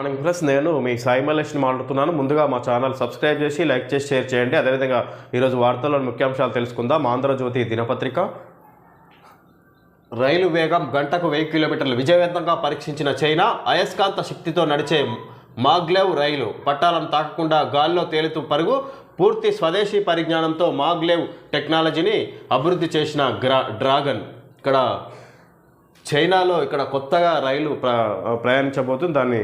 Morning plus నేను మీ సాయి మల్లేష్ని మాట్లాడుతున్నాను. ముందుగా మా ఛానల్ సబ్స్క్రైబ్ చేసి లైక్ చేసి షేర్ చేయండి. అదేవిధంగా ఈరోజు వార్తల్లోని ముఖ్యాంశాలు తెలుసుకుందాం. ఆంధ్రజ్యోతి దినపత్రిక. రైలు వేగం గంటకు వెయ్యి కిలోమీటర్లు విజయవంతంగా పరీక్షించిన చైనా అయస్కాంత శక్తితో నడిచే మాగ్లెవ్ రైలు పట్టాలను తాకకుండా గాల్లో తేలుతూ పరుగు. పూర్తి స్వదేశీ పరిజ్ఞానంతో మాగ్లెవ్ టెక్నాలజీని అభివృద్ధి చేసిన గ్రా డ్రాగన్. ఇక్కడ చైనాలో ఇక్కడ కొత్తగా రైలు ప్ర ప్రయాణించబోతుంది. దాన్ని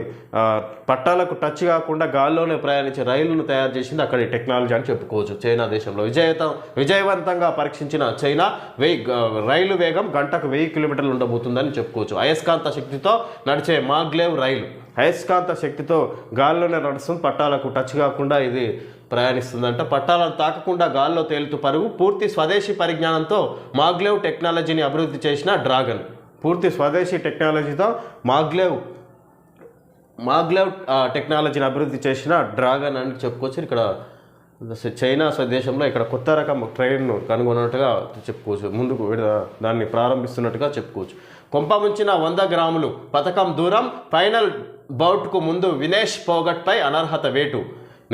పట్టాలకు టచ్ కాకుండా గాల్లోనే ప్రయాణించే రైలును తయారు చేసింది అక్కడి టెక్నాలజీ అని చెప్పుకోవచ్చు. చైనా దేశంలో విజయత విజయవంతంగా పరీక్షించిన చైనా వెయ్యి రైలు వేగం గంటకు వెయ్యి కిలోమీటర్లు ఉండబోతుందని చెప్పుకోవచ్చు. అయస్కాంత శక్తితో నడిచే మాగ్లేవ్ రైలు. అయస్కాంత శక్తితో గాల్లోనే నడుస్తుంది. పట్టాలకు టచ్ కాకుండా ఇది ప్రయాణిస్తుందంట. పట్టాలను తాకకుండా గాల్లో తేలుతూ పరుగు. పూర్తి స్వదేశీ పరిజ్ఞానంతో మాగ్లేవ్ టెక్నాలజీని అభివృద్ధి చేసిన డ్రాగన్. పూర్తి స్వదేశీ టెక్నాలజీతో మాగ్లేవ్ మాగ్లేవ్ టెక్నాలజీని అభివృద్ధి చేసిన డ్రాగన్ అని చెప్పుకోవచ్చు. ఇక్కడ చైనా దేశంలో ఇక్కడ కొత్త రకం ట్రైన్ను కనుగొన్నట్టుగా చెప్పుకోవచ్చు. ముందుకు దాన్ని ప్రారంభిస్తున్నట్టుగా చెప్పుకోవచ్చు. కొంప ముంచిన వంద గ్రాములు పథకం దూరం ఫైనల్ బౌట్కు ముందు వినేష్ పోగట్పై అనర్హత వేటు.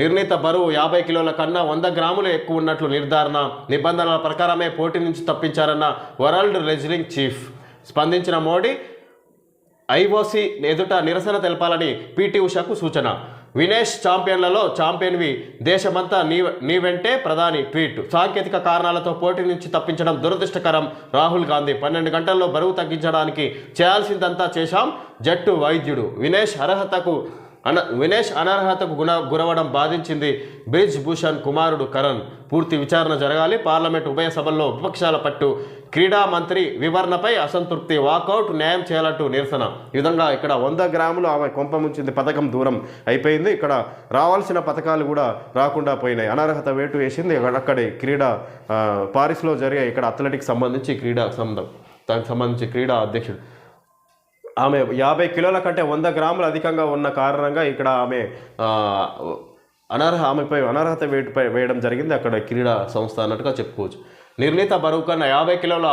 నిర్ణీత బరువు యాభై కిలోల కన్నా వంద గ్రాములు ఎక్కువ ఉన్నట్లు నిర్ధారణ నిబంధనల ప్రకారమే పోటీ నుంచి తప్పించారన్న వరల్డ్ రెజ్లింగ్ చీఫ్. స్పందించిన మోడీ ఐఓసీ ఎదుట నిరసన తెలపాలని పీటీ ఉషకు సూచన. వినేష్ ఛాంపియన్లలో ఛాంపియన్వి దేశమంతా నీ నీ వెంటే ప్రధాని ట్వీట్. సాంకేతిక కారణాలతో పోటీ నుంచి తప్పించడం దురదృష్టకరం. రాహుల్ గాంధీ పన్నెండు గంటల్లో బరువు తగ్గించడానికి చేయాల్సిందంతా చేశాం జట్టు వైద్యుడు. వినేష్ అర్హతకు అన వినేష్ అనర్హతకు గుణ గురవడం బాధించింది బ్రిజ్ భూషణ్ కుమారుడు కరణ్. పూర్తి విచారణ జరగాలి పార్లమెంట్ ఉభయ సభల్లో విపక్షాల పట్టు క్రీడా మంత్రి వివరణపై అసంతృప్తి వాకౌట్ న్యాయం చేయాలంటూ నిరసన. ఈ విధంగా ఇక్కడ వంద గ్రాములు ఆమె కొంపముంచింది పథకం దూరం అయిపోయింది. ఇక్కడ రావాల్సిన పథకాలు కూడా రాకుండా పోయినాయి. అనర్హత వేటు వేసింది. అక్కడి క్రీడా పారిస్లో జరిగే ఇక్కడ అథ్లెటిక్స్ సంబంధించి క్రీడా సంబంధం. దానికి సంబంధించి క్రీడా అధ్యక్షుడు. ఆమె యాభై కిలోల కంటే వంద గ్రాములు అధికంగా ఉన్న కారణంగా ఇక్కడ ఆమె అనర్హ ఆమెపై అనర్హత వేటుపై వేయడం జరిగింది. అక్కడ క్రీడా సంస్థ అన్నట్టుగా చెప్పుకోవచ్చు. నిర్ణీత బరువు కన్నా యాభై కిలోల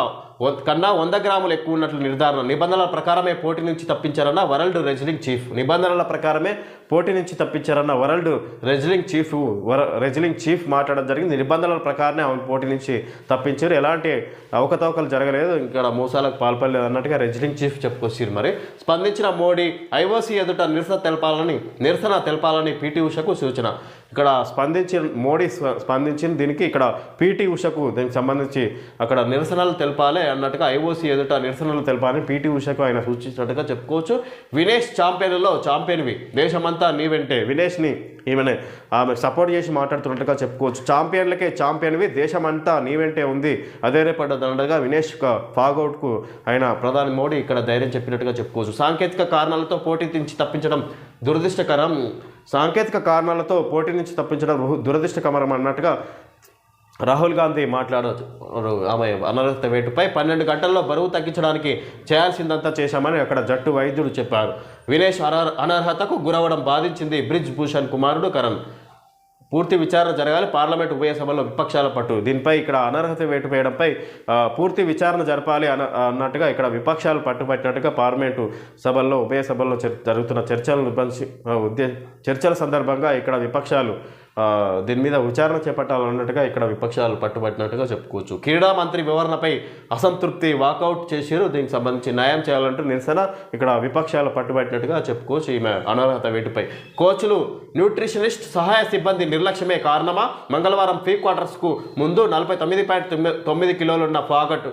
కన్నా వంద గ్రాములు ఎక్కువ ఉన్నట్లు నిర్ధారణ. నిబంధనల ప్రకారమే పోటీ నుంచి తప్పించారన్న వరల్డ్ రెజ్లింగ్ చీఫ్. నిబంధనల ప్రకారమే పోటీ నుంచి తప్పించారన్న వరల్డ్ రెజ్లింగ్ చీఫ్ వర రెజ్లింగ్ చీఫ్ మాట్లాడడం జరిగింది. నిబంధనల ప్రకారమే ఆమె పోటీ నుంచి తప్పించారు. ఎలాంటి అవకతవకలు జరగలేదు. ఇక్కడ మోసాలకు పాల్పడలేదు అన్నట్టుగా రెజ్లింగ్ చీఫ్ చెప్పుకొచ్చారు మరి. స్పందించిన మోడీ ఐఓసీ ఎదుట నిరసన తెలపాలని నిరసన తెలపాలని పీటీ ఉషకు సూచన. ఇక్కడ స్పందించిన మోడీ స్ప- స్పందించిన దీనికి ఇక్కడ పీటీ ఉషకు దీనికి సంబంధించి అక్కడ నిరసనలు తెలపాలి అన్నట్టుగా ఐఓసీ ఎదుట నిరసనలు తెలపాలని పీటీ ఉషకు ఆయన సూచించినట్టుగా చెప్పుకోవచ్చు. వినేష్ ఛాంపియన్లో ఛాంపియన్వి దేశమంతా నీ వెంటే. వినేష్ని ఈమెనే ఆమె సపోర్ట్ చేసి మాట్లాడుతున్నట్టుగా చెప్పుకోవచ్చు. ఛాంపియన్లకే ఛాంపియన్వి దేశమంతా నీ వెంటే ఉంది. అదే వినేష్ ఫాగౌట్కు ఆయన ప్రధాని మోడీ ఇక్కడ ధైర్యం చెప్పినట్టుగా చెప్పుకోవచ్చు. సాంకేతిక కారణాలతో పోటీ నుంచి తప్పించడం దురదృష్టకరం. సాంకేతిక కారణాలతో పోటీ నుంచి తప్పించడం దురదృష్టకరం అన్నట్టుగా రాహుల్ గాంధీ మాట్లాడారు. ఆమె అనర్హత వేటుపై పన్నెండు గంటల్లో బరువు తగ్గించడానికి చేయాల్సిందంతా చేశామని అక్కడ జట్టు వైద్యుడు చెప్పారు. వినేష్ అనర్ అనర్హతకు గురవడం బాధించింది బ్రిజ్ భూషణ్ కుమారుడు కరణ్. పూర్తి విచారణ జరగాలి. పార్లమెంట్ ఉభయ సభలో విపక్షాల పట్టు. దీనిపై ఇక్కడ అనర్హత వేటు వేయడంపై పూర్తి విచారణ జరపాలి అన అన్నట్టుగా ఇక్కడ విపక్షాలు పట్టుబట్టినట్టుగా పార్లమెంటు సభల్లో ఉభయ సభల్లో జరుగుతున్న చర్చలను నిర్బంధించి చర్చల సందర్భంగా ఇక్కడ విపక్షాలు దీని మీద విచారణ చేపట్టాలన్నట్టుగా ఇక్కడ విపక్షాలు పట్టుబట్టినట్టుగా చెప్పుకోవచ్చు. క్రీడా మంత్రి వివరణపై అసంతృప్తి వాకౌట్ చేశారు. దీనికి సంబంధించి న్యాయం చేయాలంటూ నిరసన ఇక్కడ విపక్షాలు పట్టుబట్టినట్టుగా చెప్పుకోవచ్చు ఈమె అనర్హత వేటుపై. కోచ్లు న్యూట్రిషనిస్ట్ సహాయ సిబ్బంది నిర్లక్ష్యమే కారణమా? మంగళవారం ప్రీ క్వార్టర్స్కు ముందు నలభై తొమ్మిది పాయింట్ తొమ్మిది తొమ్మిది కిలోలున్న ఫాగట్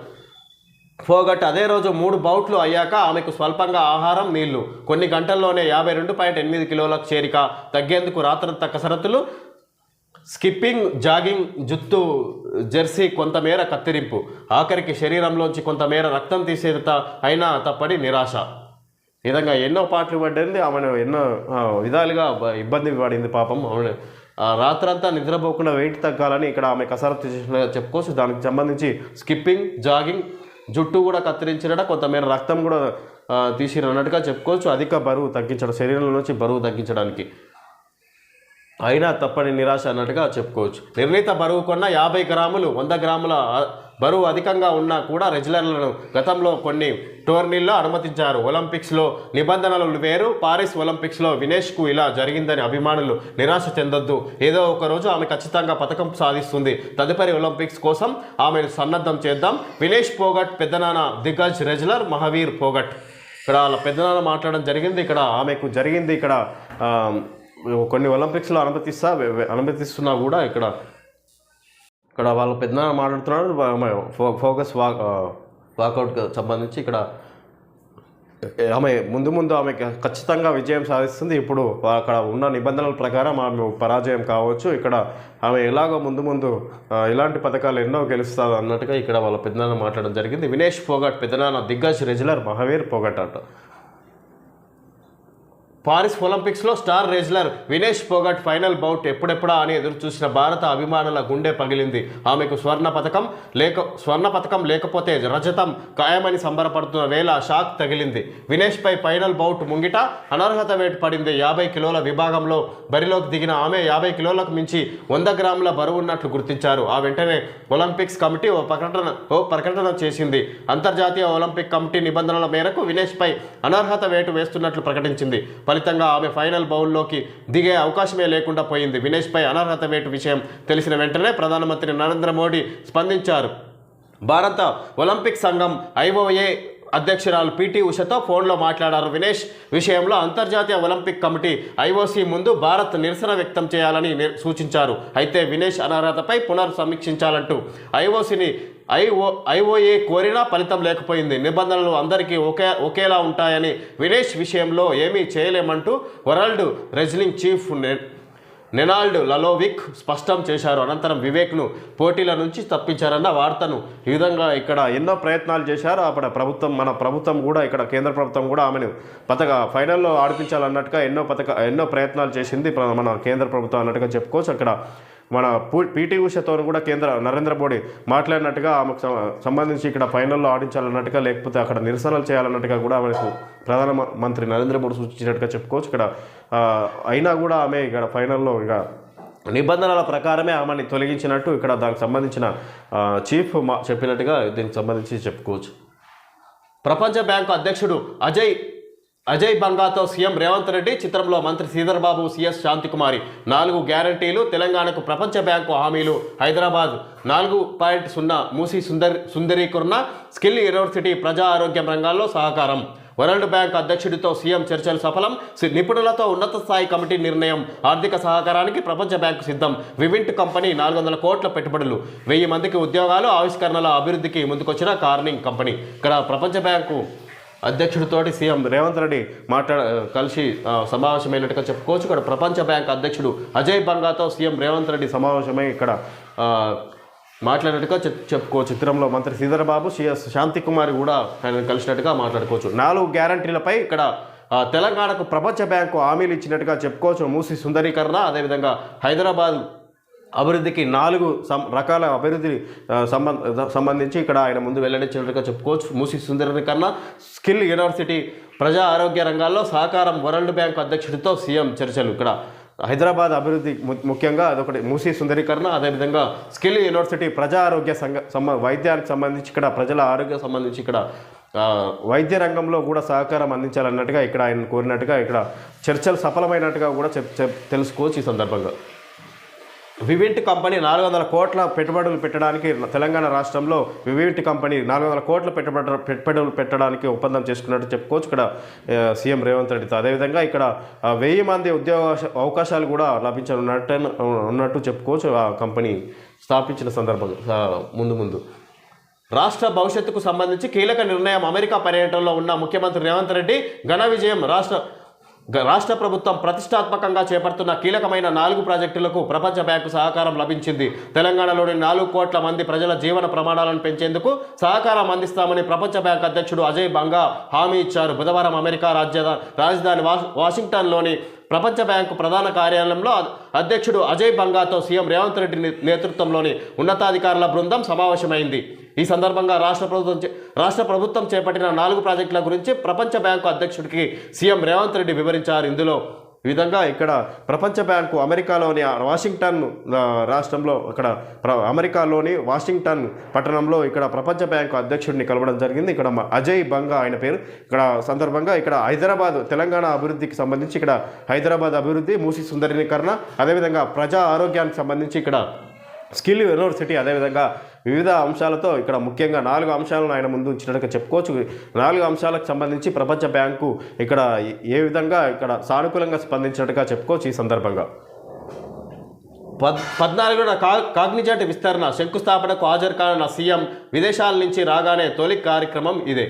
ఫోగట్ అదే రోజు మూడు బౌట్లు అయ్యాక ఆమెకు స్వల్పంగా ఆహారం నీళ్ళు. కొన్ని గంటల్లోనే యాభై రెండు పాయింట్ ఎనిమిది కిలోలకు చేరిక తగ్గేందుకు రాత్రంతా కసరత్తులు స్కిప్పింగ్ జాగింగ్ జుత్తు జెర్సీ కొంతమేర కత్తిరింపు. ఆఖరికి శరీరంలోంచి కొంతమేర రక్తం తీసేత అయినా తప్పడి నిరాశ. ఈ విధంగా ఎన్నో పాటలు పడింది. ఆమెను ఎన్నో విధాలుగా ఇబ్బంది పడింది పాపం. ఆమె ఆ, రాత్రంతా నిద్రపోకుండా వెయిట్ తగ్గాలని ఇక్కడ ఆమె కసరత్తు చేసిన చెప్పుకోవచ్చు. దానికి సంబంధించి స్కిప్పింగ్ జాగింగ్ జుట్టు కూడా కత్తిరించినట. కొంతమేర రక్తం కూడా తీసిరన్నట్టుగా చెప్పుకోవచ్చు. అధిక బరువు తగ్గించడం శరీరం నుంచి బరువు తగ్గించడానికి. అయినా తప్పని నిరాశ అన్నట్టుగా చెప్పుకోవచ్చు. నిర్ణీత బరువు కొన్న యాభై గ్రాములు వంద గ్రాముల బరువు అధికంగా ఉన్నా కూడా రెజ్లర్లను గతంలో కొన్ని టోర్నీల్లో అనుమతించారు. ఒలింపిక్స్లో నిబంధనలు వేరు. పారిస్ ఒలింపిక్స్లో వినేష్కు ఇలా జరిగిందని అభిమానులు నిరాశ చెందొద్దు. ఏదో ఒక రోజు ఆమె ఖచ్చితంగా పథకం సాధిస్తుంది. తదుపరి ఒలింపిక్స్ కోసం ఆమెను సన్నద్ధం చేద్దాం. వినేష్ పోగట్ పెద్దనాన్న దిగ్గజ్ రెజ్లర్ మహావీర్ పోగట్. ఇక్కడ వాళ్ళ పెద్దనాన్న మాట్లాడడం జరిగింది. ఇక్కడ ఆమెకు జరిగింది. ఇక్కడ కొన్ని ఒలింపిక్స్లో అనుమతిస్తా అనుమతిస్తున్నా కూడా ఇక్కడ ఇక్కడ వాళ్ళ పెద్దనాన్న మాట్లాడుతున్నారు. ఫోకస్ వాక్ వాకౌట్కి సంబంధించి ఇక్కడ ఆమె ముందు ముందు ఆమె ఖచ్చితంగా విజయం సాధిస్తుంది. ఇప్పుడు అక్కడ ఉన్న నిబంధనల ప్రకారం ఆమె పరాజయం కావచ్చు. ఇక్కడ ఆమె ఎలాగో ముందు ముందు ఇలాంటి పథకాలు ఎన్నో గెలుస్తుంది అన్నట్టుగా ఇక్కడ వాళ్ళ పెద్దనాన్న మాట్లాడడం జరిగింది. వినేష్ పోగట్ పెద్దనాన్న దిగ్గజ్ రెజ్లర్ మహావీర్ పోగట్ అంట. పారిస్ ఒలింపిక్స్లో star wrestler Vinesh Phogat final bout ఎప్పుడెప్పుడా అని ఎదురు చూసిన భారత అభిమానుల గుండె పగిలింది. ఆమెకు స్వర్ణ పథకం లేక స్వర్ణ పథకం లేకపోతే రజతం ఖాయమని సంబరపడుతున్న వేళ షాక్ తగిలింది. వినేష్పై ఫైనల్ బౌట్ ముంగిట అనర్హత వేటు పడింది యాభై కిలోల విభాగంలో బరిలోకి దిగిన ఆమె యాభై కిలోలకు మించి వంద గ్రాముల బరువు ఉన్నట్లు గుర్తించారు. ఆ వెంటనే ఒలింపిక్స్ కమిటీ ఓ ప్రకటన ఓ ప్రకటన చేసింది. అంతర్జాతీయ ఒలింపిక్ కమిటీ నిబంధనల మేరకు వినేష్పై అనర్హత వేటు వేస్తున్నట్లు ప్రకటించింది. ఫలితంగా ఆమె ఫైనల్ బౌల్లోకి దిగే అవకాశమే లేకుండా పోయింది. వినేష్పై అనర్హత వేటు విషయం తెలిసిన వెంటనే ప్రధానమంత్రి నరేంద్ర మోడీ స్పందించారు. భారత ఒలింపిక్ సంఘం ఐఓఏ అధ్యక్షురాలు పిటి ఉషతో ఫోన్లో మాట్లాడారు వినేష్. విషయంలో అంతర్జాతీయ ఒలింపిక్ కమిటీ ఐఓసీ ముందు భారత్ నిరసన వ్యక్తం చేయాలని సూచించారు. అయితే వినేష్ అనర్హతపై పునర్ సమీక్షించాలంటూ ఐఓసీని ఐఓ ఐఓఏ కోరినా ఫలితం లేకపోయింది. నిబంధనలు అందరికీ ఒకే ఒకేలా ఉంటాయని వినేష్ విషయంలో ఏమీ చేయలేమంటూ world wrestling chief Nenad Lalovic స్పష్టం చేశారు. అనంతరం వివేక్ను పోటీల నుంచి తప్పించారన్న వార్తను ఈ విధంగా ఇక్కడ ఎన్నో ప్రయత్నాలు చేశారు. అప్పుడు ప్రభుత్వం మన ప్రభుత్వం కూడా ఇక్కడ కేంద్ర ప్రభుత్వం కూడా ఆమెను పథక ఫైనల్లో ఆడిపించాలన్నట్టుగా ఎన్నో పథక ఎన్నో ప్రయత్నాలు చేసింది మన కేంద్ర ప్రభుత్వం అన్నట్టుగా చెప్పుకోవచ్చు. అక్కడ మన పూ- పీటీ ఉషతో కూడా కేంద్ర నరేంద్ర మోడీ మాట్లాడినట్టుగా ఆమెకు సంబంధించి ఇక్కడ ఫైనల్లో ఆడించాలన్నట్టుగా లేకపోతే అక్కడ నిరసనలు చేయాలన్నట్టుగా కూడా ఆమెకు ప్రధాన మంత్రి నరేంద్ర మోడీ సూచించినట్టుగా చెప్పుకోవచ్చు. ఇక్కడ అయినా కూడా ఆమె ఇక్కడ ఫైనల్లో ఇక నిబంధనల ప్రకారమే ఆమెని తొలగించినట్టు ఇక్కడ దానికి సంబంధించిన చీఫ్ మా చెప్పినట్టుగా దీనికి సంబంధించి చెప్పుకోవచ్చు. ప్రపంచ బ్యాంకు అధ్యక్షుడు అజయ్ అజయ్ బంగాతో సీఎం రేవంత్ రెడ్డి చిత్రంలో మంత్రి శ్రీధర్బాబు సిఎస్ శాంతికుమారి. నాలుగు గ్యారంటీలు తెలంగాణకు ప్రపంచ బ్యాంకు హామీలు. హైదరాబాద్ నాలుగు పాయింట్ సున్నా మూసి సుందర్ సుందరీకరణ స్కిల్ యూనివర్సిటీ ప్రజా ఆరోగ్యం రంగాల్లో సహకారం. వరల్డ్ బ్యాంక్ అధ్యక్షుడితో సీఎం చర్చలు సఫలం. సి- నిపుణులతో ఉన్నత స్థాయి కమిటీ నిర్ణయం. ఆర్థిక సహకారానికి ప్రపంచ బ్యాంకు సిద్ధం. వివింట్ కంపెనీ నాలుగు వందల కోట్ల పెట్టుబడులు. వెయ్యి మందికి ఉద్యోగాలు ఆవిష్కరణల అభివృద్ధికి ముందుకొచ్చిన కార్నింగ్ కంపెనీ. ఇక్కడ ప్రపంచ బ్యాంకు అధ్యక్షుడితోటి సీఎం రేవంత్ రెడ్డి మాట్లాడ కలిసి సమావేశమైనట్టుగా చెప్పుకోవచ్చు. ఇక్కడ ప్రపంచ బ్యాంక్ అధ్యక్షుడు అజయ్ బంగాతో సీఎం రేవంత్ రెడ్డి సమావేశమై ఇక్కడ మాట్లాడినట్టుగా చెప్ చెప్పుకోవచ్చు. చిత్రంలో మంత్రి శ్రీధరబాబు సిఎస్ శాంతికుమారి కూడా ఆయన కలిసినట్టుగా మాట్లాడుకోవచ్చు. నాలుగు గ్యారంటీలపై ఇక్కడ తెలంగాణకు ప్రపంచ బ్యాంకు హామీలు ఇచ్చినట్టుగా చెప్పుకోవచ్చు. మూసి సుందరీకరణ అదేవిధంగా హైదరాబాద్ అభివృద్ధికి నాలుగు సం రకాల అభివృద్ధి సంబంధ సంబంధించి ఇక్కడ ఆయన ముందు వెల్లడించినట్టుగా చెప్పుకోవచ్చు మూసి కన్నా స్కిల్ యూనివర్సిటీ ప్రజా ఆరోగ్య రంగాల్లో సహకారం వరల్డ్ బ్యాంక్ అధ్యక్షుడితో సీఎం చర్చలు. ఇక్కడ హైదరాబాద్ అభివృద్ధి ము- ముఖ్యంగా అదొకటి మూసీ సుందరీకరణ అదేవిధంగా స్కిల్ యూనివర్సిటీ ప్రజా ఆరోగ్య సంఘ సంబ వైద్యానికి సంబంధించి ఇక్కడ ప్రజల ఆరోగ్య సంబంధించి ఇక్కడ వైద్య రంగంలో కూడా సహకారం అందించాలన్నట్టుగా ఇక్కడ ఆయన కోరినట్టుగా ఇక్కడ చర్చలు సఫలమైనట్టుగా కూడా చెప్ చెప్ తెలుసుకోవచ్చు ఈ సందర్భంగా. వివింట్ కంపెనీ నాలుగు వందల కోట్ల పెట్టుబడులు పెట్టడానికి తెలంగాణ రాష్ట్రంలో వివింట్ కంపెనీ నాలుగు వందల కోట్ల పెట్టుబడి పెట్టుబడులు పెట్టడానికి ఒప్పందం చేసుకున్నట్టు చెప్పుకోవచ్చు. ఇక్కడ సీఎం రేవంత్ రెడ్డితో. అదేవిధంగా ఇక్కడ వెయ్యి మంది ఉద్యోగ అవకాశాలు కూడా లభించనున్నట్టు ఉన్నట్టు చెప్పుకోవచ్చు ఆ కంపెనీ స్థాపించిన సందర్భంగా ముందు ముందు. రాష్ట్ర భవిష్యత్తుకు సంబంధించి కీలక నిర్ణయం అమెరికా పర్యటనలో ఉన్న ముఖ్యమంత్రి రేవంత్ రెడ్డి. ఘన విజయం రాష్ట్ర రాష్ట్ర ప్రభుత్వం ప్రతిష్టాత్మకంగా చేపడుతున్న కీలకమైన నాలుగు ప్రాజెక్టులకు ప్రపంచ బ్యాంకు సహకారం లభించింది. తెలంగాణలోని నాలుగు కోట్ల మంది ప్రజల జీవన ప్రమాణాలను పెంచేందుకు సహకారం అందిస్తామని ప్రపంచ బ్యాంక్ అధ్యక్షుడు అజయ్ బంగా హామీ ఇచ్చారు. బుధవారం అమెరికా రాజధాని రాజధాని వాష్- వాషింగ్టన్లోని ప్రపంచ బ్యాంకు ప్రధాన కార్యాలయంలో అధ్యక్షుడు అజయ్ బంగాతో సీఎం రేవంత్ రెడ్డి నేతృత్వంలోని ఉన్నతాధికారుల బృందం సమావేశమైంది. ఈ సందర్భంగా రాష్ట్ర ప్రభుత్వం చే- రాష్ట్ర ప్రభుత్వం చేపట్టిన నాలుగు ప్రాజెక్టుల గురించి ప్రపంచ బ్యాంకు అధ్యక్షుడికి సీఎం రేవంత్ రెడ్డి వివరించారు. ఇందులో ఈ విధంగా ఇక్కడ ప్రపంచ బ్యాంకు అమెరికాలోని వాషింగ్టన్ రాష్ట్రంలో ఇక్కడ ప్ర- అమెరికాలోని వాషింగ్టన్ పట్టణంలో ఇక్కడ ప్రపంచ బ్యాంకు అధ్యక్షుడిని కలవడం జరిగింది. ఇక్కడ అజయ్ బంగా ఆయన పేరు. ఇక్కడ సందర్భంగా ఇక్కడ హైదరాబాద్ తెలంగాణ అభివృద్ధికి సంబంధించి ఇక్కడ హైదరాబాద్ అభివృద్ధి మూసి సుందరీకరణ అదేవిధంగా ప్రజా ఆరోగ్యానికి సంబంధించి ఇక్కడ స్కిల్ యూనివర్సిటీ అదేవిధంగా వివిధ అంశాలతో ఇక్కడ ముఖ్యంగా నాలుగు అంశాలను ఆయన ముందు ఉంచినట్టుగా చెప్పుకోవచ్చు. నాలుగు అంశాలకు సంబంధించి ప్రపంచ బ్యాంకు ఇక్కడ ఏ విధంగా ఇక్కడ సానుకూలంగా స్పందించినట్టుగా చెప్పుకోవచ్చు ఈ సందర్భంగా. పద్ పద్నాలుగున కా కాగ్నిజెంట్ విస్తరణ శంకుస్థాపనకు హాజరు కానున్న సీఎం విదేశాల నుంచి రాగానే తొలి కార్యక్రమం ఇదే.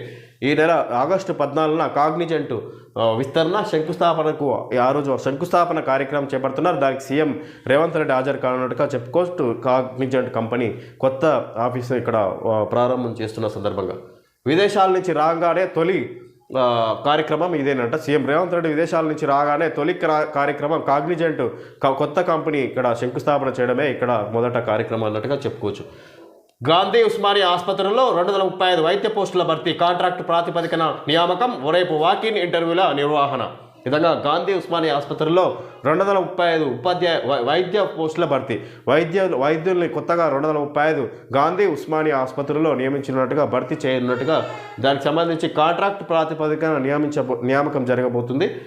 ఈ నెల ఆగస్టు పద్నాలుగున కాగ్నిజెంట్ విస్తరణ శంకుస్థాపనకు ఆ రోజు శంకుస్థాపన కార్యక్రమం చేపడుతున్నారు. దానికి సీఎం రేవంత్ రెడ్డి హాజరు కానున్నట్టుగా చెప్పుకోవచ్చు కాగ్నిజెంట్ కంపెనీ కొత్త ఆఫీసు ఇక్కడ ప్రారంభం చేస్తున్న సందర్భంగా. విదేశాల నుంచి రాగానే తొలి కార్యక్రమం ఇదేనంట. సీఎం రేవంత్ రెడ్డి విదేశాల నుంచి రాగానే తొలి క్రా- కార్యక్రమం కాగ్నిజెంట్ కొత్త కంపెనీ ఇక్కడ శంకుస్థాపన చేయడమే ఇక్కడ మొదట కార్యక్రమం అన్నట్టుగా చెప్పుకోవచ్చు. గాంధీ ఉస్మానియా ఆసుపత్రిలో రెండు వందల ముప్పై ఐదు వైద్య పోస్టుల భర్తీ కాంట్రాక్ట్ ప్రాతిపదికన నియామకం రేపు వాకిన్ ఇంటర్వ్యూల నిర్వహణ. విధంగా గాంధీ ఉస్మానియా ఆసుపత్రిలో రెండు వందల ముప్పై ఐదు ఉపాధ్యాయ వై- వైద్య పోస్టుల భర్తీ. వైద్య వైద్యుల్ని కొత్తగా రెండు వందల ముప్పై ఐదు గాంధీ ఉస్మానియా ఆసుపత్రిలో నియమించినట్టుగా భర్తీ చేయనున్నట్టుగా దానికి సంబంధించి కాంట్రాక్ట్ ప్రాతిపదికన నియమించ నియామకం జరగబోతుంది.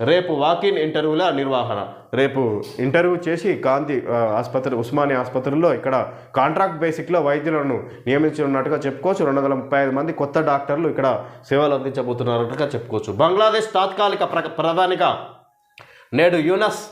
రేపు వాకిన్ ఇంటర్వ్యూల నిర్వహణ. రేపు ఇంటర్వ్యూ చేసి గాంధీ ఆసుపత్రి ఉస్మానియా ఆసుపత్రిలో ఇక్కడ కాంట్రాక్ట్ బేసిక్లో వైద్యులను నియమించనున్నట్టుగా చెప్పుకోవచ్చు. రెండు వందల ముప్పై ఐదు మంది కొత్త డాక్టర్లు ఇక్కడ సేవలు అందించబోతున్నారన్నట్టుగా చెప్పుకోవచ్చు. బంగ్లాదేశ్ తాత్కాలిక ప్ర ప్రధానిగా నేడు యూనస్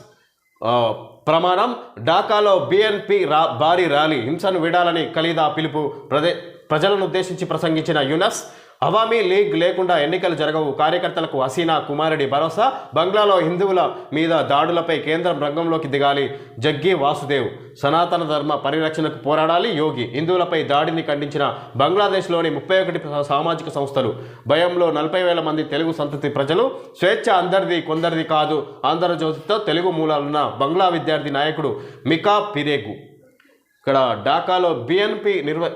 ప్రమాణం. ఢాకాలో బిఎన్పి రా భారీ ర్యాలీ. హింసను విడాలని ఖలీదా పిలుపు ప్రదే ప్రజలను ఉద్దేశించి ప్రసంగించిన యునస్ అవామీ లీగ్ లేకుండా ఎన్నికలు జరగవు. కార్యకర్తలకు హసీనా కుమారుడి భరోసా బంగ్లాలో హిందువుల మీద దాడులపై కేంద్రం రంగంలోకి దిగాలి. జగ్గి వాసుదేవ్ సనాతన ధర్మ పరిరక్షణకు పోరాడాలి. యోగి హిందువులపై దాడిని ఖండించిన బంగ్లాదేశ్లోని ముప్పై ఒకటి సామాజిక సంస్థలు. భయంలో నలభై వేల మంది తెలుగు సంతతి ప్రజలు. స్వేచ్ఛ అందరిది కొందరిది కాదు. ఆంధ్రజ్యోతితో తెలుగు మూలాలున్న బంగ్లా విద్యార్థి నాయకుడు మికా పిరేగు. ఇక్కడ ఢాకాలో బిఎన్పి నిర్వ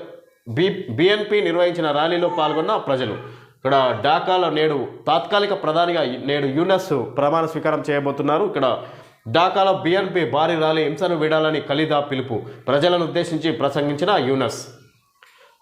బి బిఎన్పి నిర్వహించిన ర్యాలీలో పాల్గొన్న ప్రజలు. ఇక్కడ ఢాకాలో నేడు తాత్కాలిక ప్రధానిగా నేడు యూనస్ ప్రమాణ స్వీకారం చేయబోతున్నారు. ఇక్కడ ఢాకాలో బిఎన్పి భారీ ర్యాలీ హింసను వీడాలని ఖలీదా పిలుపు. ప్రజలను ఉద్దేశించి ప్రసంగించిన యూనస్.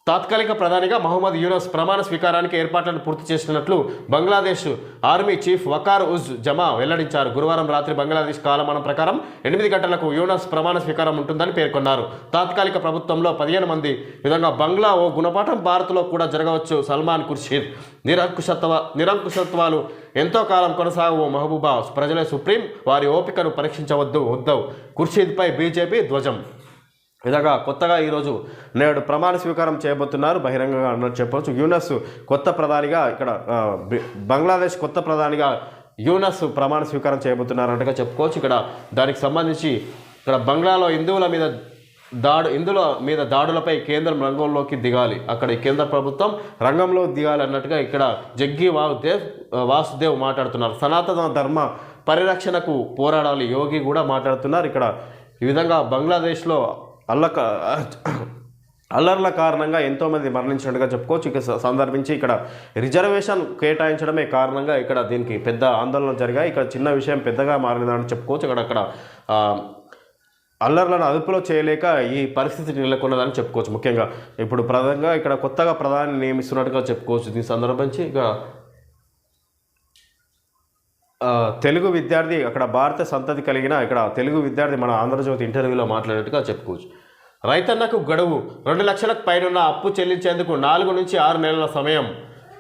తాత్కాలిక ప్రధానిగా మహమ్మద్ యూనస్ ప్రమాణ స్వీకారానికి ఏర్పాట్లను పూర్తి చేసినట్లు బంగ్లాదేశ్ ఆర్మీ చీఫ్ వకార్ ఉజ్ జమా వెల్లడించారు. గురువారం రాత్రి బంగ్లాదేశ్ కాలమానం ప్రకారం ఎనిమిది గంటలకు యూనస్ ప్రమాణ స్వీకారం ఉంటుందని పేర్కొన్నారు. తాత్కాలిక ప్రభుత్వంలో పదిహేను మంది విధంగా బంగ్లా ఓ గుణపాఠం భారత్లో కూడా జరగవచ్చు సల్మాన్ ఖుర్షీద్. నిరంకుశత్వ నిరంకుశత్వాలు ఎంతో కాలం కొనసాగు ఓ మహబూబా. ప్రజలే సుప్రీం వారి ఓపికను పరీక్షించవద్దు ఉద్దవ్ ఖుర్షీద్పై బీజేపీ ధ్వజం. విధంగా కొత్తగా ఈరోజు నేడు ప్రమాణ స్వీకారం చేయబోతున్నారు. బహిరంగంగా అన్నట్టు చెప్పవచ్చు యూనస్ కొత్త ప్రధానిగా ఇక్కడ బంగ్లాదేశ్ కొత్త ప్రధానిగా యూనస్ ప్రమాణ స్వీకారం చేయబోతున్నారన్నట్టుగా చెప్పుకోవచ్చు. ఇక్కడ దానికి సంబంధించి ఇక్కడ బంగ్లాలో హిందువుల మీద దాడు హిందువుల మీద దాడులపై కేంద్రం రంగంలోకి దిగాలి. అక్కడ కేంద్ర ప్రభుత్వం రంగంలో దిగాలి అన్నట్టుగా ఇక్కడ జగ్గి వాసుదేవ్ వాసుదేవ్ మాట్లాడుతున్నారు. సనాతన ధర్మ పరిరక్షణకు పోరాడాలి యోగి కూడా మాట్లాడుతున్నారు. ఇక్కడ ఈ విధంగా బంగ్లాదేశ్లో అల్లక అల్లర్ల కారణంగా ఎంతోమంది మరణించినట్టుగా చెప్పుకోవచ్చు. ఇక సందర్భించి ఇక్కడ రిజర్వేషన్ కేటాయించడమే కారణంగా ఇక్కడ దీనికి పెద్ద ఆందోళన జరిగాయి. ఇక్కడ చిన్న విషయం పెద్దగా మారినదని చెప్పుకోవచ్చు. ఇక్కడ అక్కడ అల్లర్లను అదుపులో చేయలేక ఈ పరిస్థితి నెలకొన్నదని చెప్పుకోవచ్చు. ముఖ్యంగా ఇప్పుడు ప్రధానంగా ఇక్కడ కొత్తగా ప్రధాని నియమిస్తున్నట్టుగా చెప్పుకోవచ్చు. దీని సందర్భించి ఇక తెలుగు విద్యార్థి అక్కడ భారత సంతతి కలిగిన ఇక్కడ తెలుగు విద్యార్థి మన ఆంధ్రజ్యోతి ఇంటర్వ్యూలో మాట్లాడినట్టుగా చెప్పుకోవచ్చు. రైతన్నకు గడువు రెండు లక్షలకు పైనున్న అప్పు చెల్లించేందుకు నాలుగు నుంచి ఆరు నెలల సమయం.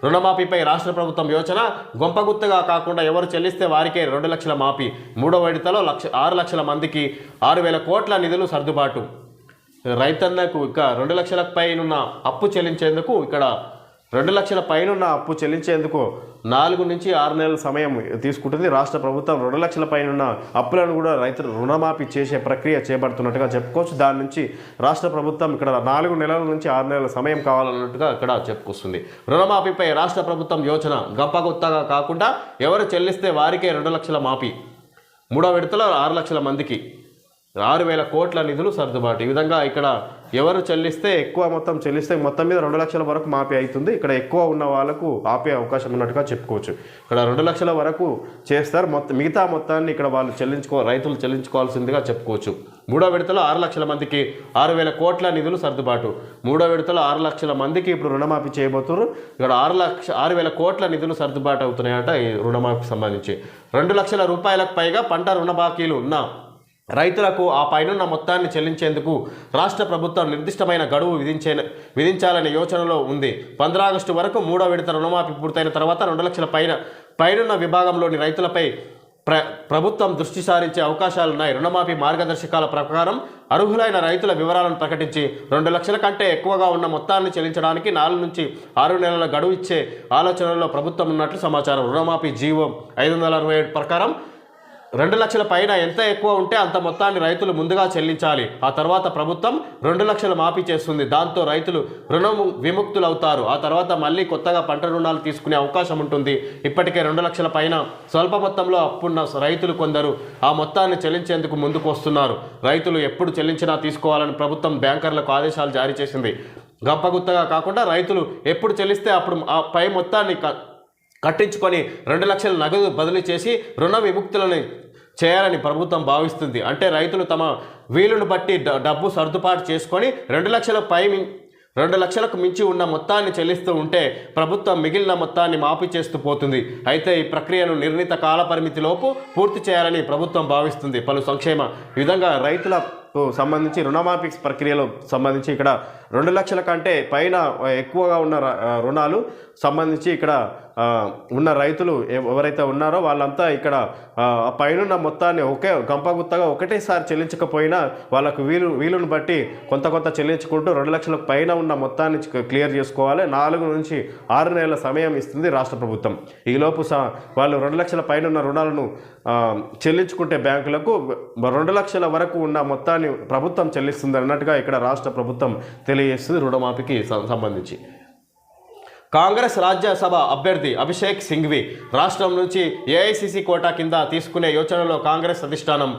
రుణమాఫీపై రాష్ట్ర ప్రభుత్వం యోచన. గొంపగుత్తగా కాకుండా ఎవరు చెల్లిస్తే వారికే రెండు లక్షల మాఫీ. మూడో విడతలో లక్ష ఆరు లక్షల మందికి ఆరు వేల కోట్ల నిధులు సర్దుబాటు. రైతన్నకు ఇక రెండు లక్షలకు పైనున్న అప్పు చెల్లించేందుకు ఇక్కడ రెండు లక్షల పైనున్న అప్పు చెల్లించేందుకు నాలుగు నుంచి ఆరు నెలల సమయం తీసుకుంటుంది. రాష్ట్ర ప్రభుత్వం రెండు లక్షల పైనున్న అప్పులను కూడా రైతులు రుణమాఫీ చేసే ప్రక్రియ చేపడుతున్నట్టుగా చెప్పుకోవచ్చు. దాని నుంచి రాష్ట్ర ప్రభుత్వం ఇక్కడ నాలుగు నెలల నుంచి ఆరు నెలల సమయం కావాలన్నట్టుగా ఇక్కడ చెప్పుకొస్తుంది. రుణమాఫీపై రాష్ట్ర ప్రభుత్వం యోచన గొప్పగొత్తగా కాకుండా ఎవరు చెల్లిస్తే వారికే రెండు లక్షల మాఫీ. మూడో విడతలో ఆరు లక్షల మందికి ఆరు వేల కోట్ల నిధులు సర్దుబాటు. ఈ విధంగా ఇక్కడ ఎవరు చెల్లిస్తే ఎక్కువ మొత్తం చెల్లిస్తే మొత్తం మీద రెండు లక్షల వరకు మాఫీ అవుతుంది. ఇక్కడ ఎక్కువ ఉన్న వాళ్ళకు ఆపే అవకాశం ఉన్నట్టుగా చెప్పుకోవచ్చు. ఇక్కడ రెండు లక్షల వరకు చేస్తారు. మొత్తం మిగతా మొత్తాన్ని ఇక్కడ వాళ్ళు చెల్లించుకో రైతులు చెల్లించుకోవాల్సిందిగా చెప్పుకోవచ్చు. మూడో విడతలో ఆరు లక్షల మందికి ఆరు వేల కోట్ల నిధులు సర్దుబాటు. మూడో విడతలో ఆరు లక్షల మందికి ఇప్పుడు రుణమాఫీ చేయబోతున్నారు. ఇక్కడ ఆరు లక్ష ఆరు వేల కోట్ల నిధులు సర్దుబాటు అవుతున్నాయట ఈ రుణమాఫీకి సంబంధించి. రెండు లక్షల రూపాయలకు పైగా పంట రుణ బాకీలు ఉన్న రైతులకు ఆ పైనున్న మొత్తాన్ని చెల్లించేందుకు రాష్ట్ర ప్రభుత్వం నిర్దిష్టమైన గడువు విధించే విధించాలనే యోచనలో ఉంది. పంద్రాగస్టు వరకు మూడో విడత రుణమాఫీ పూర్తయిన తర్వాత రెండు లక్షల పైన పైనున్న విభాగంలోని రైతులపై ప్ర ప్రభుత్వం దృష్టి సారించే అవకాశాలున్నాయి. రుణమాఫీ మార్గదర్శకాల ప్రకారం అర్హులైన రైతుల వివరాలను ప్రకటించి రెండు లక్షల కంటే ఎక్కువగా ఉన్న మొత్తాన్ని చెల్లించడానికి నాలుగు నుంచి ఆరు నెలల గడువు ఇచ్చే ఆలోచనలో ప్రభుత్వం ఉన్నట్లు సమాచారం. రుణమాఫీ జీవో ఐదు వందల అరవై ఏడు ప్రకారం రెండు లక్షల పైన ఎంత ఎక్కువ ఉంటే అంత మొత్తాన్ని రైతులు ముందుగా చెల్లించాలి. ఆ తర్వాత ప్రభుత్వం రెండు లక్షలు మాఫీ చేస్తుంది. దాంతో రైతులు రుణము విముక్తులవుతారు. ఆ తర్వాత మళ్ళీ కొత్తగా పంట రుణాలు తీసుకునే అవకాశం ఉంటుంది. ఇప్పటికే రెండు లక్షల పైన స్వల్ప మొత్తంలో అప్పున్న రైతులు కొందరు ఆ మొత్తాన్ని చెల్లించేందుకు ముందుకు వస్తున్నారు. రైతులు ఎప్పుడు చెల్లించినా తీసుకోవాలని ప్రభుత్వం బ్యాంకర్లకు ఆదేశాలు జారీ చేసింది. గప్పగుత్తగా కాకుండా రైతులు ఎప్పుడు చెల్లిస్తే అప్పుడు ఆ పై మొత్తాన్ని కట్టించుకొని రెండు లక్షల నగదు బదిలీ చేసి రుణ విముక్తులని చేయాలని ప్రభుత్వం భావిస్తుంది. అంటే రైతులు తమ వీలును బట్టి డబ్బు సర్దుబాటు చేసుకొని రెండు లక్షల పై రెండు లక్షలకు మించి ఉన్న మొత్తాన్ని చెల్లిస్తూ ఉంటే ప్రభుత్వం మిగిలిన మొత్తాన్ని మాఫీ చేస్తూ పోతుంది. అయితే ఈ ప్రక్రియను నిర్ణీత కాలపరిమితిలోపు పూర్తి చేయాలని ప్రభుత్వం భావిస్తుంది. పలు సంక్షేమ విధంగా రైతుల సంబంధించి రుణమాఫీ ప్రక్రియలో సంబంధించి ఇక్కడ రెండు లక్షల కంటే పైన ఎక్కువగా ఉన్న ర- రుణాలు సంబంధించి ఇక్కడ ఉన్న రైతులు ఎవరైతే ఉన్నారో వాళ్ళంతా ఇక్కడ పైనున్న మొత్తాన్ని ఒకే గంపగుత్తగా ఒకటేసారి చెల్లించకపోయినా వాళ్ళకు వీలు వీలును బట్టి కొంత కొంత చెల్లించుకుంటూ రెండు లక్షల పైన ఉన్న మొత్తాన్ని క్లియర్ చేసుకోవాలి. నాలుగు నుంచి ఆరు నెలల సమయం ఇస్తుంది రాష్ట్ర ప్రభుత్వం. ఈలోపు స వాళ్ళు రెండు లక్షల పైన ఉన్న రుణాలను చెల్లించుకుంటే బ్యాంకులకు రెండు లక్షల వరకు ఉన్న మొత్తాన్ని ప్రభుత్వం చెల్లిస్తుంది అన్నట్టుగా ఇక్కడ రాష్ట్ర ప్రభుత్వం తెలియజేస్తుంది రుణమాఫీకి సంబంధించి. కాంగ్రెస్ రాజ్యసభ అభ్యర్థి అభిషేక్ సింఘ్వి రాష్ట్రం నుంచి ఏఐసిసి కోటా కింద తీసుకునే యోచనలో కాంగ్రెస్ అధిష్టానం.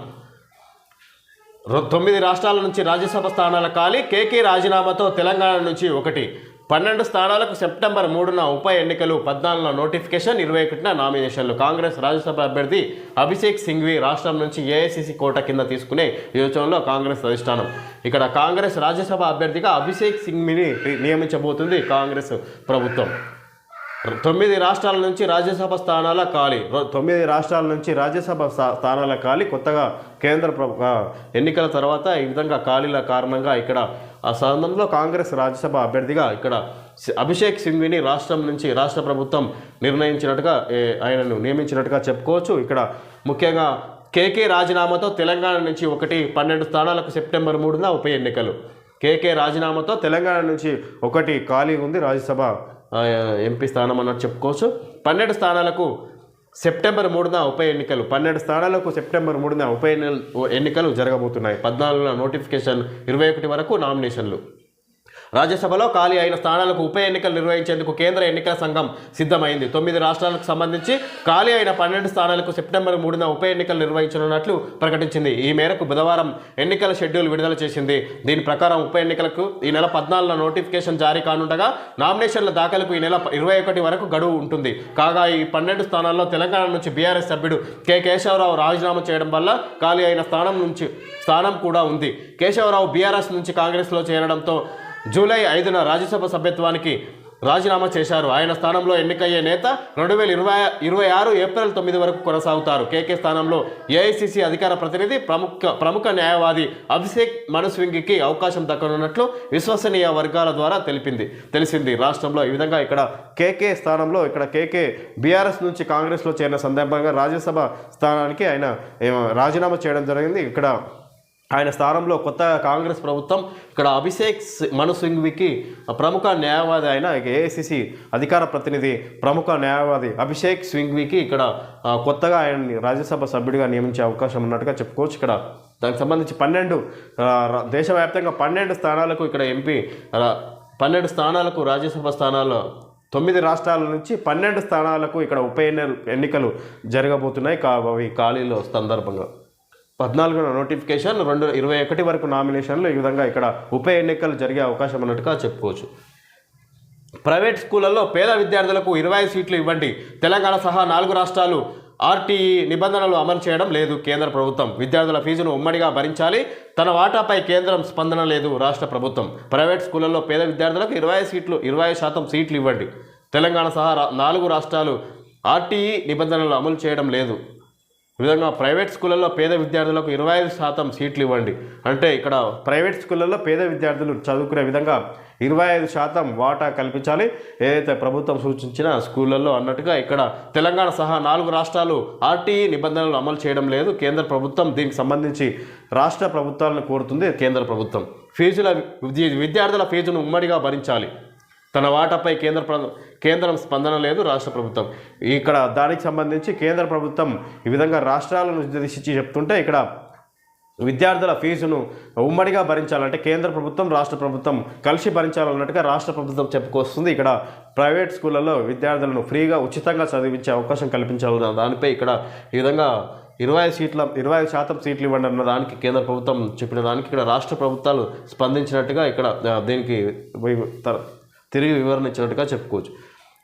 తొమ్మిది రాష్ట్రాల నుంచి రాజ్యసభ స్థానాల ఖాళీ. కేకే రాజీనామాతో తెలంగాణ నుంచి ఒకటి. పన్నెండు స్థానాలకు సెప్టెంబర్ మూడున ఉప ఎన్నికలు పద్నాలుగున నోటిఫికేషన్ ఇరవై ఒకటిన నామినేషన్లు. కాంగ్రెస్ రాజ్యసభ అభ్యర్థి అభిషేక్ సింఘ్వి రాష్ట్రం నుంచి ఏఐసిసి కోట కింద తీసుకునే యోచనలో కాంగ్రెస్ అధిష్టానం. ఇక్కడ కాంగ్రెస్ రాజ్యసభ అభ్యర్థిగా అభిషేక్ సింఘ్విని నియమించబోతుంది కాంగ్రెస్ ప్రభుత్వం. తొమ్మిది రాష్ట్రాల నుంచి రాజ్యసభ స్థానాల ఖాళీ. తొమ్మిది రాష్ట్రాల నుంచి రాజ్యసభ స్థానాల ఖాళీ. కొత్తగా కేంద్ర ప్రభు ఎన్నికల తర్వాత ఈ విధంగా ఖాళీల కారణంగా ఇక్కడ ఆ సందర్భంలో కాంగ్రెస్ రాజ్యసభ అభ్యర్థిగా ఇక్కడ అభిషేక్ సింఘ్విని రాష్ట్రం నుంచి రాష్ట్ర ప్రభుత్వం నిర్ణయించినట్టుగా ఆయనను నియమించినట్టుగా చెప్పుకోవచ్చు. ఇక్కడ ముఖ్యంగా కేకే రాజీనామాతో తెలంగాణ నుంచి ఒకటి పన్నెండు స్థానాలకు సెప్టెంబర్ మూడున ఉప ఎన్నికలు. కేకే రాజీనామాతో తెలంగాణ నుంచి ఒకటి ఖాళీ ఉంది రాజ్యసభ ఎంపీ స్థానం అన్నట్టు చెప్పుకోవచ్చు. పన్నెండు స్థానాలకు సెప్టెంబర్ మూడున ఉప ఎన్నికలు. పన్నెండు స్థానాలకు సెప్టెంబర్ మూడున ఉప ఎన్నికలు జరగబోతున్నాయి. పద్నాలుగున నోటిఫికేషన్ ఇరవై ఒకటి వరకు నామినేషన్లు. రాజ్యసభలో ఖాళీ అయిన స్థానాలకు ఉప ఎన్నికలు నిర్వహించేందుకు కేంద్ర ఎన్నికల సంఘం సిద్ధమైంది. తొమ్మిది రాష్ట్రాలకు సంబంధించి ఖాళీ అయిన పన్నెండు స్థానాలకు సెప్టెంబర్ మూడున ఉప ఎన్నికలు నిర్వహించనున్నట్లు ప్రకటించింది. ఈ మేరకు బుధవారం ఎన్నికల షెడ్యూల్ విడుదల చేసింది. దీని ప్రకారం ఉప ఎన్నికలకు ఈ నెల పద్నాలుగున నోటిఫికేషన్ జారీ కానుండగా నామినేషన్ల దాఖలకు ఈ నెల ఇరవై ఒకటి వరకు గడువు ఉంటుంది. కాగా ఈ పన్నెండు స్థానాల్లో తెలంగాణ నుంచి బీఆర్ఎస్ సభ్యుడు కె. కేశవరావు రాజీనామా చేయడం వల్ల ఖాళీ అయిన స్థానం నుంచి స్థానం కూడా ఉంది. కేశవరావు బీఆర్ఎస్ నుంచి కాంగ్రెస్లో చేరడంతో జూలై ఐదున రాజ్యసభ సభ్యత్వానికి రాజీనామా చేశారు. ఆయన స్థానంలో ఎన్నికయ్యే నేత రెండు వేల ఇరవై ఇరవై ఆరు ఏప్రిల్ తొమ్మిది వరకు కొనసాగుతారు. కేకే స్థానంలో ఏఐసిసి అధికార ప్రతినిధి ప్రముఖ ప్రముఖ న్యాయవాది అభిషేక్ మనుస్వింగికి అవకాశం దక్కనున్నట్లు విశ్వసనీయ వర్గాల ద్వారా తెలిపింది. తెలిసింది. రాష్ట్రంలో ఈ విధంగా ఇక్కడ కేకే స్థానంలో ఇక్కడ కేకే బీఆర్ఎస్ నుంచి కాంగ్రెస్లో చేరిన సందర్భంగా రాజ్యసభ స్థానానికి ఆయన రాజీనామా చేయడం జరిగింది. ఇక్కడ ఆయన స్థానంలో కొత్త కాంగ్రెస్ ప్రభుత్వం ఇక్కడ అభిషేక్ మను సింఘ్వికి ప్రముఖ న్యాయవాది అయిన ఏఐసిసి అధికార ప్రతినిధి ప్రముఖ న్యాయవాది అభిషేక్ సింఘ్వికి ఇక్కడ కొత్తగా ఆయన్ని రాజ్యసభ సభ్యుడిగా నియమించే అవకాశం ఉన్నట్టుగా చెప్పుకోవచ్చు. ఇక్కడ దానికి సంబంధించి పన్నెండు దేశవ్యాప్తంగా పన్నెండు స్థానాలకు ఇక్కడ ఎంపీ పన్నెండు స్థానాలకు రాజ్యసభ స్థానాలు తొమ్మిది రాష్ట్రాల నుంచి పన్నెండు స్థానాలకు ఇక్కడ ఉప ఎన్నికలు జరగబోతున్నాయి కా అవి ఖాళీలో సందర్భంగా. పద్నాలుగున నోటిఫికేషన్ రెండు ఇరవై ఒకటి వరకు నామినేషన్లు ఈ విధంగా ఇక్కడ ఉప ఎన్నికలు జరిగే అవకాశం ఉన్నట్టుగా చెప్పుకోవచ్చు. ప్రైవేట్ స్కూళ్ళల్లో పేద విద్యార్థులకు ఇరవై ఐదు సీట్లు ఇవ్వండి. తెలంగాణ సహా నాలుగు రాష్ట్రాలు ఆర్టీఈ నిబంధనలు అమలు చేయడం లేదు కేంద్ర ప్రభుత్వం. విద్యార్థుల ఫీజును ఉమ్మడిగా భరించాలి. తన వాటాపై కేంద్రం స్పందన లేదు రాష్ట్ర ప్రభుత్వం. ప్రైవేట్ స్కూళ్ళల్లో పేద విద్యార్థులకు ఇరవై సీట్లు ఇరవై శాతం సీట్లు ఇవ్వండి. తెలంగాణ సహా రా- నాలుగు రాష్ట్రాలు ఆర్టీఈ నిబంధనలు అమలు చేయడం లేదు. విధంగా ప్రైవేట్ స్కూళ్ళల్లో పేద విద్యార్థులకు ఇరవై ఐదు శాతం సీట్లు ఇవ్వండి. అంటే ఇక్కడ ప్రైవేట్ స్కూళ్ళల్లో పేద విద్యార్థులు చదువుకునే విధంగా ఇరవై ఐదు శాతం వాటా కల్పించాలి. ఏదైతే ప్రభుత్వం సూచించిన స్కూళ్ళల్లో అన్నట్టుగా ఇక్కడ తెలంగాణ సహా నాలుగు రాష్ట్రాలు ఆర్టీఈ నిబంధనలు అమలు చేయడం లేదు. కేంద్ర ప్రభుత్వం దీనికి సంబంధించి రాష్ట్ర ప్రభుత్వాలను కోరుతుంది కేంద్ర ప్రభుత్వం. ఫీజుల విద్యార్థుల ఫీజును ఉమ్మడిగా భరించాలి. తన వాటాపై కేంద్ర కేంద్రం స్పందన లేదు రాష్ట్ర ప్రభుత్వం. ఇక్కడ దానికి సంబంధించి కేంద్ర ప్రభుత్వం ఈ విధంగా రాష్ట్రాలను ఉద్దేశించి చెప్తుంటే ఇక్కడ విద్యార్థుల ఫీజును ఉమ్మడిగా భరించాలంటే కేంద్ర ప్రభుత్వం రాష్ట్ర ప్రభుత్వం కలిసి భరించాలన్నట్టుగా రాష్ట్ర ప్రభుత్వం చెప్పుకొస్తుంది. ఇక్కడ ప్రైవేట్ స్కూళ్ళలో విద్యార్థులను ఫ్రీగా ఉచితంగా చదివించే అవకాశం కల్పించాలన్న దానిపై ఇక్కడ ఈ విధంగా ఇరవై ఐదు సీట్ల ఇరవై ఐదు శాతం సీట్లు ఇవ్వండి అన్న దానికి కేంద్ర ప్రభుత్వం చెప్పిన దానికి ఇక్కడ రాష్ట్ర ప్రభుత్వాలు స్పందించినట్టుగా ఇక్కడ దీనికి త- తిరిగి వివరణించినట్టుగా చెప్పుకోవచ్చు.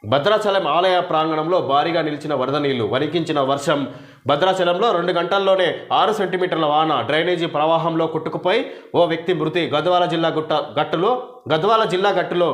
భద్రాచలం ఆలయ ప్రాంగణంలో భారీగా నిలిచిన వరద నీళ్ళు వణికించిన వర్షం భద్రాచలంలో రెండు గంటల్లోనే ఆరు సెంటీమీటర్ల వాన డ్రైనేజీ ప్రవాహంలో కొట్టుకుపోయి ఓ వ్యక్తి మృతి. గద్వాల జిల్లా గుట్ట గట్టులో గద్వాల జిల్లా గట్టులో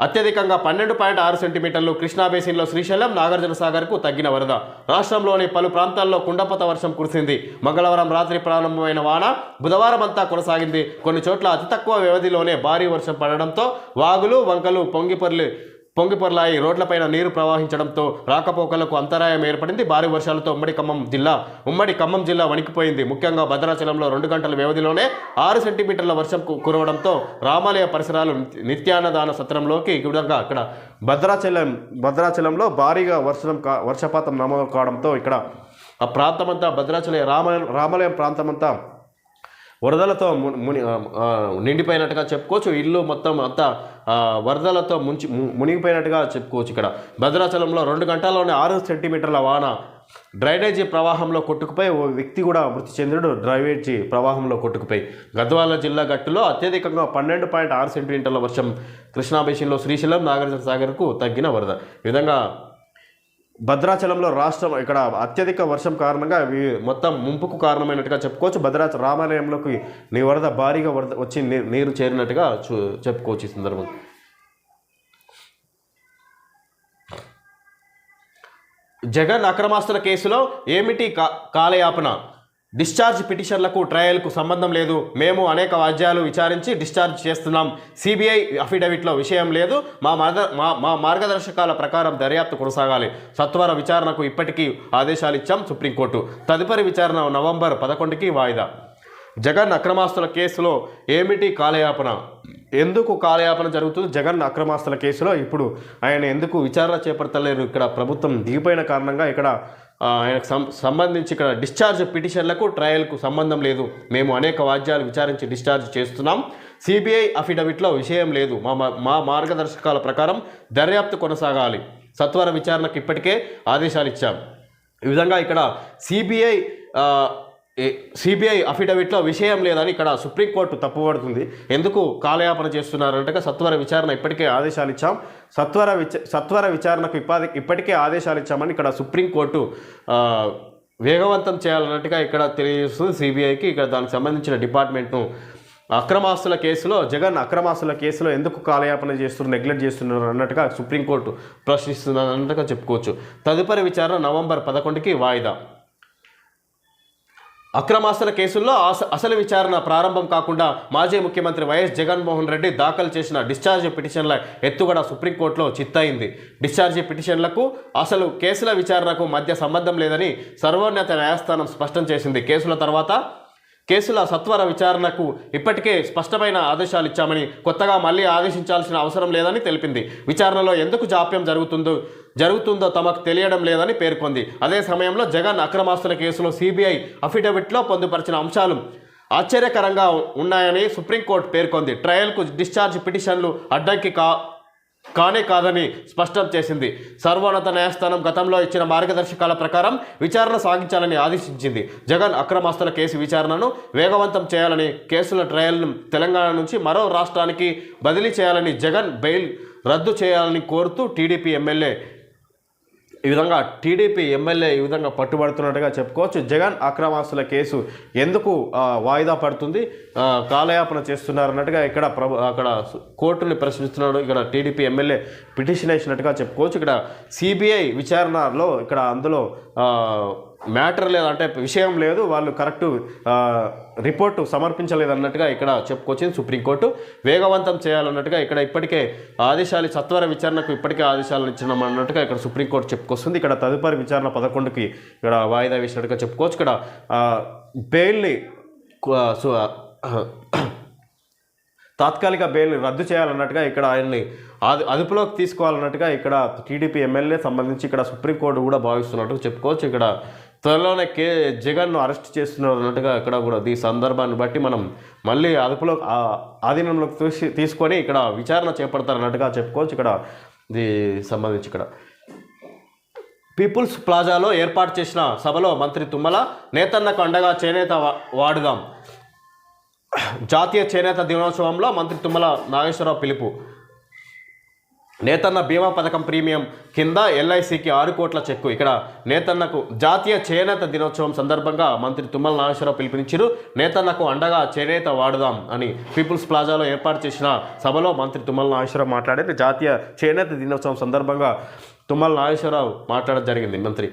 అత్యధికంగా పన్నెండు పాయింట్ ఆరు సెంటీమీటర్లు కృష్ణా బేసిన్లో శ్రీశైలం నాగార్జున సాగర్కు తగ్గిన వరద. రాష్ట్రంలోని పలు ప్రాంతాల్లో కుండపత వర్షం కురిసింది. మంగళవారం రాత్రి ప్రారంభమైన వాన బుధవారం అంతా కొనసాగింది. కొన్ని చోట్ల అతి తక్కువ వ్యవధిలోనే భారీ వర్షం పడడంతో వాగులు వంకలు పొంగిపర్లు పొంగిపొర్లాయి రోడ్లపైన నీరు ప్రవహించడంతో రాకపోకలకు అంతరాయం ఏర్పడింది. భారీ వర్షాలతో ఉమ్మడి ఖమ్మం జిల్లా ఉమ్మడి ఖమ్మం జిల్లా వణికిపోయింది. ముఖ్యంగా భద్రాచలంలో రెండు గంటల వ్యవధిలోనే ఆరు సెంటీమీటర్ల వర్షం కురవడంతో రామాలయ పరిసరాలు నిత్యాన్నదాన సత్రంలోకి ఈ విధంగా ఇక్కడ భద్రాచలం భద్రాచలంలో భారీగా వర్షం కా వర్షపాతం నమోదు కావడంతో ఇక్కడ ఆ ప్రాంతమంతా భద్రాచల రామాలయం రామాలయం ప్రాంతమంతా వరదలతో ముని నిండిపోయినట్టుగా చెప్పుకోవచ్చు. ఇల్లు మొత్తం అంతా వరదలతో ముంచి ము- మునిగిపోయినట్టుగా చెప్పుకోవచ్చు ఇక్కడ. భద్రాచలంలో రెండు గంటల్లోనే ఆరు సెంటీమీటర్ల వాన డ్రైనేజీ ప్రవాహంలో కొట్టుకుపోయి ఓ వ్యక్తి కూడా మృతి చెందుడు డ్రైనేజీ ప్రవాహంలో కొట్టుకుపోయి. గద్వాల జిల్లా గట్టులో అత్యధికంగా పన్నెండు పాయింట్ ఆరు సెంటీమీటర్ల వర్షం కృష్ణా శ్రీశైలం నాగార్జున సాగర్కు తగ్గిన వరద. ఈ విధంగా భద్రాచలంలో రాష్ట్రం ఇక్కడ అత్యధిక వర్షం కారణంగా ఇవి మొత్తం ముంపుకు కారణమైనట్టుగా చెప్పుకోవచ్చు. భద్రాచల రామాలయంలోకి నీ వరద భారీగా వరద వచ్చి నీరు చేరినట్టుగా చూ చెప్పుకోవచ్చు ఈ సందర్భం. జగన్ అక్రమాస్తుల కేసులో ఏమిటి కా- కాలయాపన? డిశ్చార్జ్ పిటిషన్లకు ట్రయల్కు సంబంధం లేదు. మేము అనేక వాద్యాలు విచారించి డిశ్చార్జ్ చేస్తున్నాం. సిబిఐ అఫిడవిట్లో విషయం లేదు. మా మార్గ మా మా మార్గదర్శకాల ప్రకారం దర్యాప్తు కొనసాగాలి. సత్వర విచారణకు ఇప్పటికీ ఆదేశాలు ఇచ్చాం సుప్రీంకోర్టు. తదుపరి విచారణ నవంబర్ పదకొండుకి వాయిదా. జగన్ అక్రమాస్తుల కేసులో ఏమిటి కాలయాపన? ఎందుకు కాలయాపన జరుగుతుంది? జగన్ అక్రమాస్తుల కేసులో ఇప్పుడు ఆయన ఎందుకు విచారణ చేపడతలేరు? ఇక్కడ ప్రభుత్వం దిగిపోయిన కారణంగా ఇక్కడ ఆయనకు సం సంబంధించి ఇక్కడ డిశ్చార్జ్ పిటిషన్లకు ట్రయల్కు సంబంధం లేదు. మేము అనేక వాద్యాలు విచారించి డిశ్చార్జ్ చేస్తున్నాం. సిబిఐ అఫిడవిట్లో విషయం లేదు. మా మా- మా మార్గదర్శకాల ప్రకారం దర్యాప్తు కొనసాగాలి. సత్వర విచారణకు ఇప్పటికే ఆదేశాలు ఇచ్చాం. ఈ విధంగా ఇక్కడ సిబిఐ సిబిఐ అఫిడవిట్లో విషయం లేదని ఇక్కడ సుప్రీంకోర్టు తప్పుపడుతుంది ఎందుకు కాలయాపన చేస్తున్నారంటే సత్వర విచారణ ఇప్పటికే ఆదేశాలు ఇచ్చాం సత్వర విచ సత్వర విచారణకు ఇప్పటి ఇప్పటికే ఆదేశాలు ఇచ్చామని ఇక్కడ సుప్రీంకోర్టు వేగవంతం చేయాలన్నట్టుగా ఇక్కడ తెలియజేస్తుంది సిబిఐకి ఇక్కడ దానికి సంబంధించిన డిపార్ట్మెంట్ను అక్రమాస్తుల కేసులో జగన్ అక్రమాస్తుల కేసులో ఎందుకు కాలయాపన చేస్తున్నారు నెగ్లెక్ట్ చేస్తున్నారు అన్నట్టుగా సుప్రీంకోర్టు ప్రశ్నిస్తున్నారు అన్నట్టుగా చెప్పుకోవచ్చు. తదుపరి విచారణ నవంబర్ పదకొండుకి వాయిదా. అక్రమాస్తుల కేసుల్లో అసలు విచారణ ప్రారంభం కాకుండా మాజీ ముఖ్యమంత్రి వైఎస్ జగన్మోహన్ రెడ్డి దాఖలు చేసిన డిశ్చార్జ్ పిటిషన్ల ఎత్తుగడ సుప్రీంకోర్టులో చిత్తయింది డిశ్చార్జ్ పిటిషన్లకు అసలు కేసుల విచారణకు మధ్య సంబంధం లేదని సర్వోన్నత న్యాయస్థానం స్పష్టం చేసింది. కేసుల తర్వాత కేసుల సత్వర విచారణకు ఇప్పటికే స్పష్టమైన ఆదేశాలు ఇచ్చామని కొత్తగా మళ్ళీ ఆదేశించాల్సిన అవసరం లేదని తెలిపింది. విచారణలో ఎందుకు జాప్యం జరుగుతుందో జరుగుతుందో తమకు తెలియడం లేదని పేర్కొంది. అదే సమయంలో జగన్ అక్రమాస్తుల కేసులో సిబిఐ అఫిడవిట్లో పొందుపరిచిన అంశాలు ఆశ్చర్యకరంగా ఉన్నాయని సుప్రీంకోర్టు పేర్కొంది. ట్రయల్కు డిశ్చార్జ్ పిటిషన్లు అడ్డంకి కా కానే కాదని స్పష్టం చేసింది. సర్వోన్నత న్యాయస్థానం గతంలో ఇచ్చిన మార్గదర్శకాల ప్రకారం విచారణ సాగించాలని ఆదేశించింది. జగన్ అక్రమాస్తుల కేసు విచారణను వేగవంతం చేయాలని కేసుల ట్రయల్ను తెలంగాణ నుంచి మరో రాష్ట్రానికి బదిలీ చేయాలని జగన్ బెయిల్ రద్దు చేయాలని కోరుతూ టీడీపీ ఎమ్మెల్యే ఈ విధంగా టీడీపీ ఎమ్మెల్యే ఈ విధంగా పట్టుబడుతున్నట్టుగా చెప్పుకోవచ్చు. జగన్ అక్రమాస్తుల కేసు ఎందుకు వాయిదా పడుతుంది? కాలయాపన చేస్తున్నారు అన్నట్టుగా ఇక్కడ ప్రభు అక్కడ కోర్టుని ప్రశ్నిస్తున్నాడు. ఇక్కడ టీడీపీ ఎమ్మెల్యే పిటిషన్ వేసినట్టుగా చెప్పుకోవచ్చు. ఇక్కడ సిబిఐ విచారణలో ఇక్కడ అందులో మ్యాటర్ లేదు. అంటే విషయం లేదు. వాళ్ళు కరెక్ట్ రిపోర్టు సమర్పించలేదు అన్నట్టుగా ఇక్కడ చెప్పుకొచ్చింది సుప్రీంకోర్టు. వేగవంతం చేయాలన్నట్టుగా ఇక్కడ ఇప్పటికే ఆదేశాలు సత్వర విచారణకు ఇప్పటికే ఆదేశాలు ఇచ్చినాం అన్నట్టుగా ఇక్కడ సుప్రీంకోర్టు చెప్పుకొస్తుంది. ఇక్కడ తదుపరి విచారణ పదకొండుకి ఇక్కడ వాయిదా వేసినట్టుగా చెప్పుకోవచ్చు. ఇక్కడ బెయిల్ని సు- తాత్కాలిక బెయిల్ రద్దు చేయాలన్నట్టుగా ఇక్కడ ఆయన్ని అదు అదుపులోకి తీసుకోవాలన్నట్టుగా ఇక్కడ టీడీపీ ఎమ్మెల్యే సంబంధించి ఇక్కడ సుప్రీంకోర్టు కూడా భావిస్తున్నట్టు చెప్పుకోవచ్చు. ఇక్కడ త్వరలోనే కే జగన్ను అరెస్ట్ చేస్తున్నారు అన్నట్టుగా ఇక్కడ కూడా ఈ సందర్భాన్ని బట్టి మనం మళ్ళీ అదుపులో ఆధీనంలోకి తీసి తీసుకొని ఇక్కడ విచారణ చేపడతారన్నట్టుగా చెప్పుకోవచ్చు ఇక్కడ. ఇది సంబంధించి ఇక్కడ. పీపుల్స్ ప్లాజాలో ఏర్పాటు చేసిన సభలో మంత్రి తుమ్మల నేతన్నకు అండగా చేనేత వాడుదాం. జాతీయ చేనేత దినోత్సవంలో మంత్రి తుమ్మల నాగేశ్వరరావు పిలుపు. నేతన్న బీమా పథకం ప్రీమియం కింద ఎల్ఐసికి ఆరు కోట్ల చెక్కు. ఇక్కడ నేతన్నకు జాతీయ చేనేత దినోత్సవం సందర్భంగా మంత్రి తుమ్మల నాగేశ్వరరావు పిలుపునిచ్చారు. నేతన్నకు అండగా చేనేత వాడదాం అని పీపుల్స్ ప్లాజాలో ఏర్పాటు చేసిన సభలో మంత్రి తుమ్మల నాగేశ్వరరావు మాట్లాడారు జాతీయ చేనేత దినోత్సవం సందర్భంగా తుమ్మల నాగేశ్వరరావు మాట్లాడడం జరిగింది. మంత్రి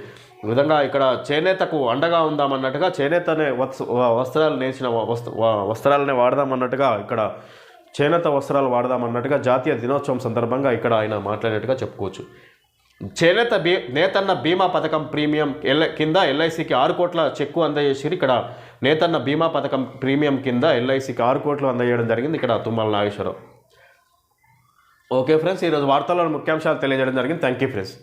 విధంగా ఇక్కడ చేనేతకు అండగా ఉందామన్నట్టుగా చేనేతనే వత్స వస్త్రాలు నేసిన వస్త్ర వస్త్రాలనే వాడదామన్నట్టుగా ఇక్కడ చేనేత వస్త్రాలు వాడదామన్నట్టుగా జాతీయ దినోత్సవం సందర్భంగా ఇక్కడ ఆయన మాట్లాడినట్టుగా చెప్పుకోవచ్చు. చేనేత బీ నేతన్న బీమా పథకం ప్రీమియం ఎల్ కింద ఎల్ఐసికి ఆరు కోట్ల చెక్కు అందజేసి ఇక్కడ నేతన్న బీమా పథకం ప్రీమియం కింద ఎల్ఐసికి ఆరు కోట్లు అందజేయడం జరిగింది. ఇక్కడ తుమ్మల నాగేశ్వరరావు. ఓకే ఫ్రెండ్స్ ఈరోజు వార్తల్లో ముఖ్యాంశాలు తెలియజేయడం జరిగింది. Thank you friends.